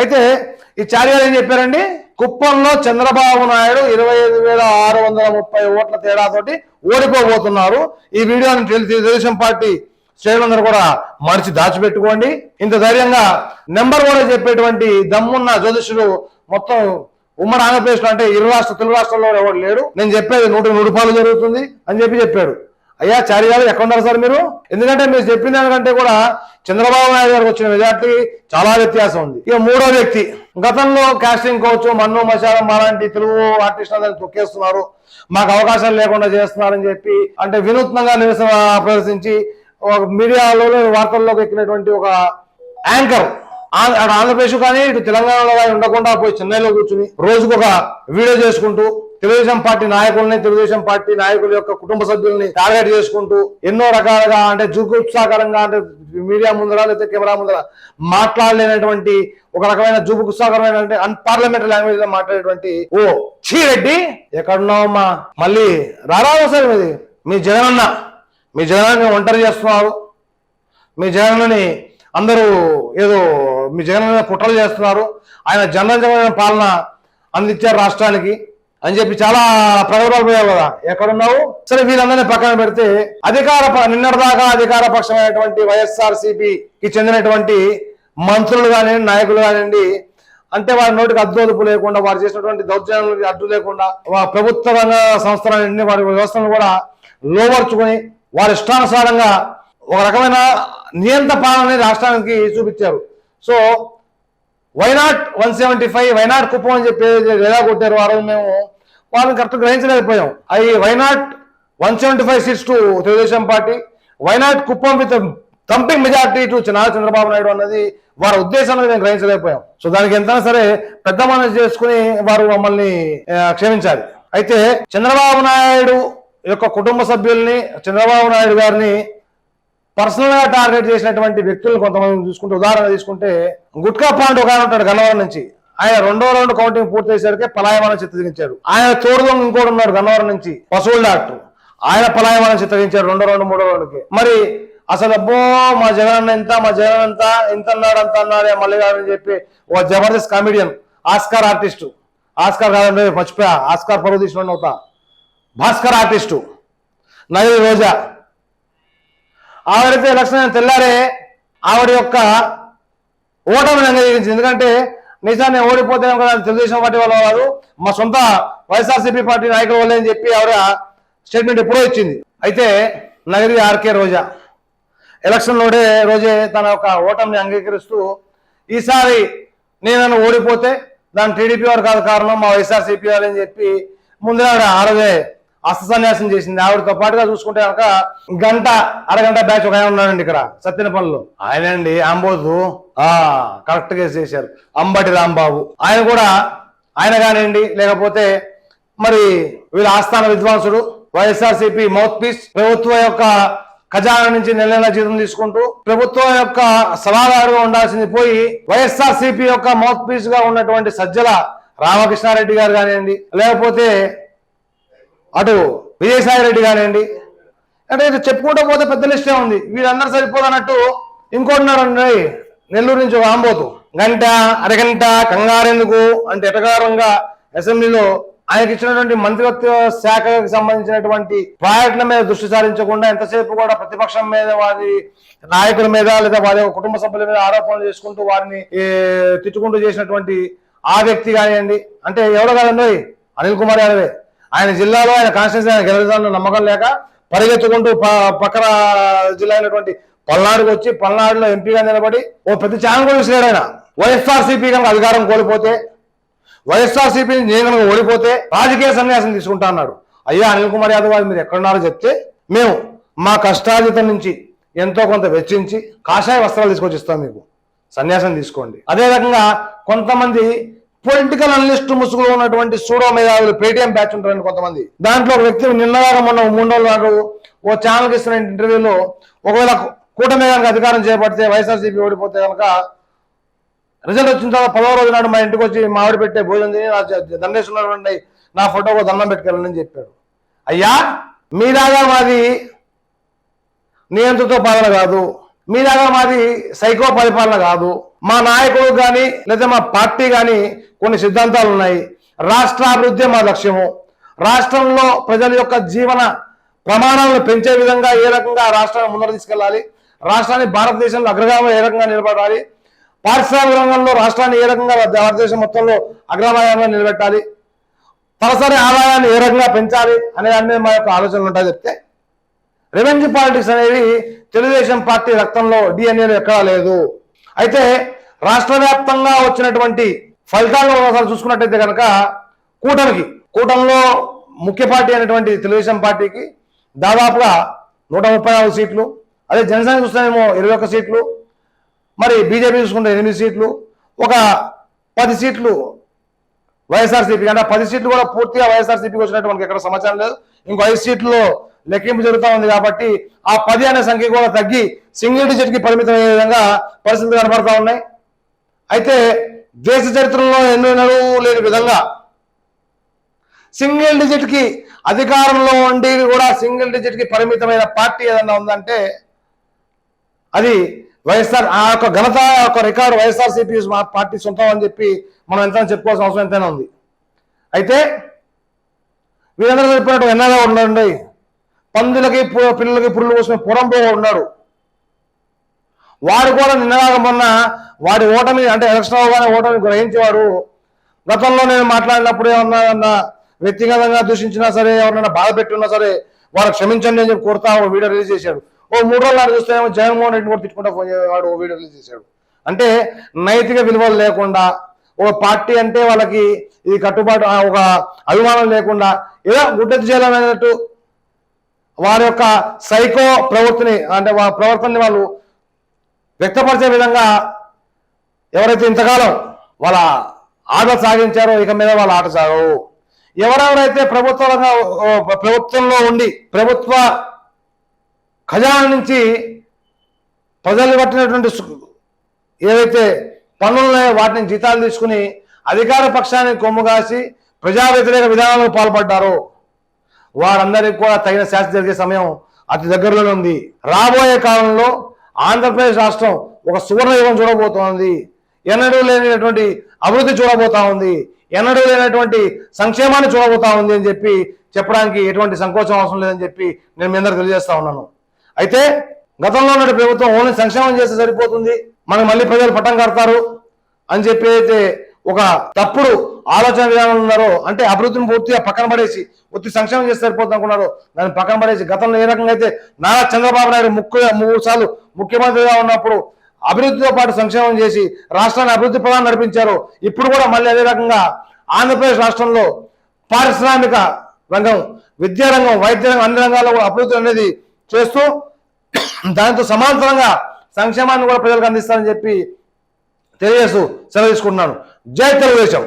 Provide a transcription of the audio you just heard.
అయితే ఈ చార్యాలు ఏం చెప్పారండి? కుప్పంలో చంద్రబాబు నాయుడు ఇరవై ఐదు వేల ఆరు వందల ముప్పై ఓట్ల తేడాతోటి ఓడిపోబోతున్నారు. ఈ వీడియోని తెలుగుదేశం పార్టీ శ్రేణులందరూ కూడా మడిచి దాచిపెట్టుకోండి. ఇంత ధైర్యంగా నెంబర్ కూడా చెప్పేటువంటి దమ్మున్న జ్యోతిషులు మొత్తం ఉమ్మడి ఆంధ్రప్రదేశ్లో అంటే ఇరు రాష్ట్ర తెలుగు రాష్ట్రాల్లో ఎవరు లేడు నేను చెప్పేది నూట నూరు రూపాయలు జరుగుతుంది అని చెప్పి చెప్పాడు. అయ్యా చారి గారు ఎక్కడ ఉన్నారు సార్ మీరు? ఎందుకంటే మీరు చెప్పిన దానికంటే కూడా చంద్రబాబు నాయుడు గారికి వచ్చిన మెజార్టీ చాలా వ్యత్యాసం ఉంది. ఇక మూడో వ్యక్తి గతంలో కాస్టింగ్ కోచ్ మన్ను మశాలం మాలాంటి తెలుగు ఆర్టిస్టులు తొక్కేస్తున్నారు. మాకు అవకాశాలు లేకుండా చేస్తున్నారని చెప్పి అంటే వినూత్నంగా నిరసన ప్రదర్శించి ఒక మీడియాలో వార్తల్లోకి ఎక్కినటువంటి ఒక యాంకర్ ఆంధ్రప్రదేశ్ కానీ ఇటు తెలంగాణలో కానీ ఉండకుండా పోయి చెన్నైలో కూర్చుని రోజుకు ఒక వీడియో చేసుకుంటూ తెలుగుదేశం పార్టీ నాయకుల్ని తెలుగుదేశం పార్టీ నాయకుల యొక్క కుటుంబ సభ్యుల్ని టార్గెట్ చేసుకుంటూ ఎన్నో రకాలుగా అంటే జుగుప్సాకరంగా అంటే మీడియా ముందర లేకపోతే కెమెరా ముందర మాట్లాడలేనటువంటి ఒక రకమైన జుగుప్సాకరమైన అంటే అన్పార్లమెంటరీ లాంగ్వేజ్లో మాట్లాడేటువంటి ఓ చీరెడ్డి ఎక్కడున్నావమ్మా? మళ్ళీ రారా సార్ మీది. మీ జగనన్న. మీ జగనాన్ని ఒంటరి చేస్తున్నారు. మీ జగనన్నని అందరూ ఏదో మీ జగన్ కుట్రలు చేస్తున్నారు. ఆయన జనరజమైన పాలన అందించారు రాష్ట్రానికి. అని చెప్పి చాలా ప్రగల్భాలు పోయావు కదా. ఎక్కడున్నావు? సరే వీళ్ళందరినీ పక్కన పెడితే అధికార ప- నిన్నటిదాకా అధికార పక్షమైనటువంటి వైఎస్ఆర్ చెందినటువంటి మంత్రులు కానివ్వండి నాయకులు కానివ్వండి అంటే వారి నోటికి అద్దోదుపు లేకుండా వారు చేసినటువంటి దౌర్జన్యాలకు అడ్డు లేకుండా ప్రభుత్వ రంగ సంస్థలన్నింటినీ వారి వ్యవస్థలను కూడా లోపరుచుకొని వారి ఇష్టానుసారంగా ఒక రకమైన నియంత్ర పాలనని రాష్ట్రానికి చూపించారు. So why not one seventy five why not Kuppam అని చెప్పి ఎలా కొట్టారు ఆ రోజు మేము? వాళ్ళని కరెక్ట్ గ్రహించలేకపోయాం. అవి why not one seventy five seats to Telugu Desam party? Why not Kuppam with thumping majority to Nara Chandrababu Naidu అన్నది వారి ఉద్దేశాన్ని మేము గ్రహించలేకపోయాం. సో దానికి ఎంతైనా సరే పెద్ద మనసు చేసుకుని వారు మమ్మల్ని క్షమించాలి. అయితే చంద్రబాబు నాయుడు యొక్క కుటుంబ సభ్యుల్ని చంద్రబాబు నాయుడు గారిని పర్సనల్గా టార్గెట్ చేసినటువంటి వ్యక్తులను కొంతమంది చూసుకుంటే ఉదాహరణ తీసుకుంటే గుట్కా పాండ్ ఒక ఆయన ఉంటాడు గన్నవరం నుంచి. ఆయన రెండో రౌండ్ కౌంటింగ్ పూర్తి అయ్యేసరికి పలాయమానం చిత్రీకరించాడు ఆయన తోడుగా ఇంకోటి ఉన్నాడు గన్నవరం నుంచి పశువుల డాక్టర్. ఆయన పలాయమానం చిత్రీకరించాడు రెండో రౌండ్ మూడో రౌండ్కి. మరి అసలు అబ్బో మా జగన్ అన్న ఎంత మా జగన్ అంత ఇంత అన్నాడు అంత అన్నాడే మళ్ళీ అని చెప్పి ఒక Jabardasth comedian Oscar artist. Oscar కాదంటే మర్చిపోయా ఆస్కార్ పరువు తీసిన అవుతా. భాస్కర్ ఆర్టిస్టు. నది రోజా. ఆవిడైతే ఎలక్షన్ తెల్లారే ఆవిడ యొక్క ఓటమిని అంగీకరించింది. ఎందుకంటే నిజాన్ని ఓడిపోతే కదా తెలుగుదేశం పార్టీ వాళ్ళ వారు. మా సొంత వైఎస్ఆర్సీపీ పార్టీ నాయకుల వల్లే అని చెప్పి ఆవిడ స్టేట్మెంట్ ఎప్పుడో ఇచ్చింది. అయితే నగరి ఆర్కే రోజా. ఎలక్షన్లోనే రోజే తన యొక్క ఓటమిని అంగీకరిస్తూ ఈసారి నేను ఓడిపోతే దాని టీడీపీ వారు కాదు కారణం మా వైఎస్ఆర్సీపీ వారు అని చెప్పి ముందు ఆవిడ అస్త సన్యాసం చేసింది. ఆవిడతో పాటుగా చూసుకుంటే కనుక గంట అరగంట బ్యాచ్ ఒక ఆయన ఉన్నాడండి ఇక్కడ సత్యనపల్లిలో ఆయన అండి అంబోజు. ఆ కరెక్ట్గా చేశారు. అంబటి రాంబాబు. ఆయన కూడా ఆయన కానివ్వండి లేకపోతే మరి వీళ్ళ ఆస్థాన విద్వాంసుడు వైఎస్ఆర్సీపీ మౌత్ పీస్ ప్రభుత్వం యొక్క ఖజానా నుంచి నెల నెల జీతం తీసుకుంటూ ప్రభుత్వం యొక్క సలహాదారుగా ఉండాల్సింది పోయి వైఎస్ఆర్ సిపి యొక్క మౌత్ పీస్గా ఉన్నటువంటి సజ్జల రామకృష్ణారెడ్డి గారు కానివ్వండి లేకపోతే అటు విజయసాయి రెడ్డి కానివ్వండి అంటే ఇది చెప్పుకుంటూ పోతే పెద్ద లిస్టే ఉంది. వీళ్ళందరూ సరిపోదన్నట్టు ఇంకోటిన్నారండి నెల్లూరు నుంచి ఒక ఆంబోతు. గంట అరగంట కంగారెందుకు అంటే ఎటకారంగా అసెంబ్లీలో ఆయనకి ఇచ్చినటువంటి మంత్రిత్వ శాఖకు సంబంధించినటువంటి ప్రాజెక్టుల మీద దృష్టి సారించకుండా ఎంతసేపు కూడా ప్రతిపక్షం మీద వారి నాయకుల మీద లేదా వారి కుటుంబ సభ్యుల మీద ఆరోపణలు చేసుకుంటూ వారిని తిట్టుకుంటూ చేసినటువంటి ఆ వ్యక్తి కానివ్వండి అంటే ఎవరు కాదండి అనిల్ కుమార్ యాదవే ఆయన జిల్లాలో ఆయన కాన్స్టిట్యూన్సీ ఆయన గెలవడానికి నమ్మకం లేక పరిగెత్తుకుంటూ ప- పక్కన జిల్లా అయినటువంటి పల్నాడుకు వచ్చి పల్నాడులో ఎంపీగా నిలబడి ఓ పెద్ద ఛానల్ కూడా విసిరాడు ఆయన. వైఎస్ఆర్సీపీ కనుక అధికారం కోల్పోతే వైఎస్ఆర్సీపీని నేను కనుక ఓడిపోతే రాజకీయ సన్యాసం తీసుకుంటా అన్నాడు. అయ్యా అనిల్ కుమార్ యాదవ్ గారు మీరు ఎక్కడున్నారో చెప్తే మేము మా కష్టాజితం నుంచి ఎంతో కొంత వెచ్చించి కాషాయ వస్త్రాలు తీసుకొచ్చిస్తాం మీకు. సన్యాసం తీసుకోండి. అదే రకంగా కొంతమంది పొలిటికల్ అనలిస్ట్ ముసుగులో ఉన్నటువంటి సూడో మేధావులు పేటీఎం బ్యాచ్ ఉంటారండి కొంతమంది. దాంట్లో ఒక వ్యక్తి నిన్నదాకా మొన్న మూడు రోజుల నాడు ఓ ఛానల్కి ఇస్తున్న ఇంటర్వ్యూలో ఒకవేళ కూటమి కనుక అధికారం చేపడితే వైఎస్ఆర్సీపీ ఓడిపోతే కనుక రిజల్ట్ వచ్చిన తర్వాత పదవ రోజు నాడు మా ఇంటికి వచ్చి మా పెట్టే భోజనం తిని నా దండేశ్వరుడు నా ఫోటోకు దండం పెట్టుకెళ్ళండి చెప్పాడు. అయ్యా మీలాగా మాది నియంత్రణతో పాలన కాదు. మీ దగ్గర మాది సైకో పరిపాలన కాదు. మా నాయకుడు కానీ లేదా మా పార్టీ కానీ కొన్ని సిద్ధాంతాలు ఉన్నాయి రాష్ట్ర అభివృద్ధి మా లక్ష్యము. రాష్ట్రంలో ప్రజల యొక్క జీవన ప్రమాణాలను పెంచే విధంగా ఏ రకంగా రాష్ట్రాన్ని ముందర తీసుకెళ్ళాలి? రాష్ట్రాన్ని భారతదేశంలో అగ్రగామంలో ఏ రకంగా నిలబడాలి? పారిశ్రామిక రంగంలో రాష్ట్రాన్ని ఏ రకంగా భారతదేశం మొత్తంలో అగ్రమాయంగా నిలబెట్టాలి? తలసరి ఆదాయాన్ని ఏ రకంగా పెంచాలి అనే దాని మీద మా యొక్క ఆలోచనలు ఉంటాయి చెప్తే రెవెన్యూ పాలిటిక్స్ అనేవి తెలుగుదేశం పార్టీ రక్తంలో డిఎన్ఏలో ఎక్కడా లేదు. అయితే రాష్ట్ర వ్యాప్తంగా వచ్చినటువంటి ఫలితాలను ఒకసారి చూసుకున్నట్టయితే కనుక కూటమికి కూటమిలో ముఖ్య పార్టీ అయినటువంటి తెలుగుదేశం పార్టీకి దాదాపుగా నూట ముప్పై నాలుగు సీట్లు అదే జనసేన చూస్తేనేమో ఇరవై ఒక్క సీట్లు మరి బీజేపీ చూసుకుంటే ఎనిమిది సీట్లు ఒక పది సీట్లు వైఎస్ఆర్సీపీ అంటే ఆ పది సీట్లు కూడా పూర్తిగా వైఎస్ఆర్సీపీకి వచ్చినట్టు మనకి ఎక్కడ సమాచారం లేదు. ఇంకో ఐదు సీట్లలో లెక్కింపు జరుగుతూ ఉంది కాబట్టి ఆ పది అనే సంఖ్య కూడా తగ్గి సింగిల్ డిజిట్కి పరిమితం అయ్యే విధంగా పరిస్థితులు కనబడతా ఉన్నాయి. అయితే దేశ చరిత్రలో ఎన్నడూ లేని విధంగా సింగిల్ డిజిట్కి అధికారంలో ఉండి కూడా సింగిల్ డిజిట్కి పరిమితమైన పార్టీ ఏదన్నా ఉందంటే అది వైఎస్ఆర్ ఆ యొక్క ఘనత ఆ యొక్క రికార్డు వైఎస్ఆర్ పార్టీ సొంతం అని చెప్పి మనం ఎంత చెప్పుకోవాల్సిన అవసరం ఎంతైనా ఉంది. అయితే వీరందరూ చెప్పినట్టు ఎన్నగా ఉండండి పందులకి పిల్లలకి పిల్లలకి పురులు పోసిన పురంపో ఉన్నాడు. వాడు కూడా నిన్నగా మొన్న వాడి ఓటమి అంటే ఎలక్షన్ అవగానే ఓటమి గ్రహించేవారు. గతంలో నేను మాట్లాడినప్పుడు ఏమన్నా వ్యక్తిగతంగా దూషించినా సరే ఎవరినైనా బాధ పెట్టున్నా సరే వాళ్ళు క్షమించండి అని చెప్పి కోరుతా ఒక వీడియో రిలీజ్ చేశాడు. ఓ మూడు రోజులు నాడు చూస్తే ఏమో జగన్మోహన్ రెడ్డి కూడా తిట్టుకుంటా ఫోన్ వాడు ఓ వీడియో రిలీజ్ చేశాడు. అంటే నైతిక విలువలు లేకుండా ఒక పార్టీ అంటే వాళ్ళకి ఇది కట్టుబాటు ఒక అభిమానం లేకుండా ఏదో గుడ్డెత్తు చేయాలనేటట్టు వారి యొక్క సైకో ప్రవృత్తిని అంటే వారి ప్రవర్తనని వాళ్ళు వ్యక్తపరిచే విధంగా ఎవరైతే ఇంతకాలం వాళ్ళ ఆట సాగించారో ఇక మీద వాళ్ళ ఆట సాగవు. ఎవరెవరైతే ప్రభుత్వ ప్రభుత్వంలో ఉండి ప్రభుత్వ ఖజానా నుంచి ప్రజలు పట్టినటువంటి ఏవైతే పన్నులు వాటిని జీతాలు తీసుకుని అధికార పక్షాన్ని కొమ్ముగాసి ప్రజా వ్యతిరేక విధానాలకు పాల్పడ్డారో. వారందరికీ కూడా తగిన శాస్త్ర జరిగే సమయం అతి దగ్గరలోనే ఉంది. రాబోయే కాలంలో ఆంధ్రప్రదేశ్ రాష్ట్రం ఒక సువర్ణ యుగం చూడబోతోంది. ఎన్నడూ లేనటువంటి అభివృద్ధి చూడబోతా ఉంది. ఎన్నడూ లేనటువంటి సంక్షేమాన్ని చూడబోతా ఉంది అని చెప్పి చెప్పడానికి ఎటువంటి సంకోచం అవసరం లేదని చెప్పి నేను మీ అందరు తెలియజేస్తా ఉన్నాను. అయితే గతంలో ఉన్న ప్రభుత్వం ఓన్లీ సంక్షేమం చేస్తే సరిపోతుంది మనకు మళ్ళీ ప్రజలు పట్టం కడతారు అని చెప్పి అయితే ఒక తప్పుడు ఆలోచన విధానం ఉన్నారో అంటే అభివృద్ధిని పూర్తిగా పక్కన పడేసి ఒత్తి సంక్షేమం చేస్తే సరిపోతుంది అనుకున్నారు దాన్ని పక్కన పడేసి గతంలో ఏ రకంగా అయితే నారా చంద్రబాబు నాయుడు ముక్కు మూడు సార్లు ముఖ్యమంత్రిగా ఉన్నప్పుడు అభివృద్ధితో పాటు సంక్షేమం చేసి రాష్ట్రాన్ని అభివృద్ధి ప్రధానం నడిపించారు. ఇప్పుడు కూడా మళ్ళీ అదే రకంగా ఆంధ్రప్రదేశ్ రాష్ట్రంలో పారిశ్రామిక రంగం విద్యారంగం వైద్య రంగం అన్ని రంగాల్లో కూడా అభివృద్ధి అనేది చేస్తూ దాంతో సమాంతరంగా సంక్షేమాన్ని కూడా ప్రజలకు అందిస్తారని చెప్పి తెలియజేస్తూ సెలవు తీసుకుంటున్నాను. జై తెలుగుదేశం.